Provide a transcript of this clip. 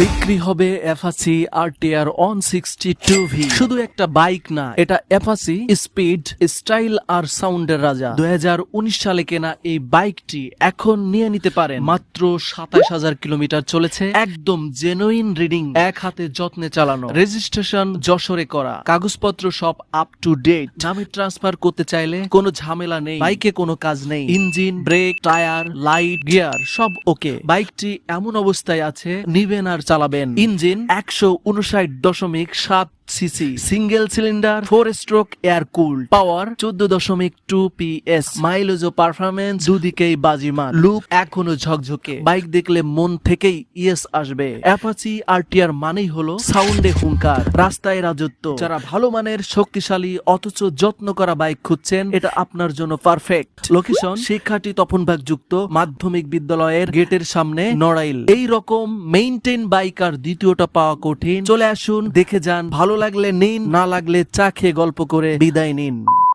বিক্রি হবে Apache RTR one sixty two V শুধু একটা বাইক না, এটা অ্যাপাচি স্পিড স্টাইল আর সাউন্ডের রাজা। দুই হাজার উনিশ সালে কেনা এই বাইকটি এখন নিয়ে নিতে পারেন। মাত্র সাতাশ হাজার কিলোমিটার চলেছে, একদম জেনুইন রিডিং এক হাতে যত্নে চালানো। রেজিস্ট্রেশন যশোরে করা। কাগজপত্র সব আপ টু ডেট নামে ট্রান্সফার করতে চাইলে কোনো ঝামেলা নেই। বাইকে কোনো কাজ নেই। Engine brake tyre light gear সব ওকে বাইকটি এমন অবস্থায় আছে, নিবেন আর চালাবেন। ইঞ্জিন একশো উনষাট দশমিক সাত CC. Single cylinder four stroke air cool power চোদ্দ দশমিক টু মাইলেজ ও পারফরমেন্স দুদিকেই লুক এখনও ঝকঝকে। বাইক দেখলে মন থেকেই ইয়েস আসবে। অ্যাপাচি আরটিআর মানেই হলো সাউন্ডে হুঙ্কার, রাস্তায় রাজত্ব। যারা ভালো মানের, শক্তিশালী, অথচ যত্ন করা বাইক খুঁজছেন, এটা আপনার জন্য পারফেক্ট লোকেশন শিক্ষাটি তপনবাগ যুক্ত, মাধ্যমিক বিদ্যালয়ের গেটের সামনে নড়াইল। এই রকম মেইনটেইন বাইক আর দ্বিতীয়টা পাওয়া কঠিন। চলে আসুন, দেখে যান, ভালো লাগলে নিন না লাগলে চা খেয়ে গল্প করে বিদায় নিন।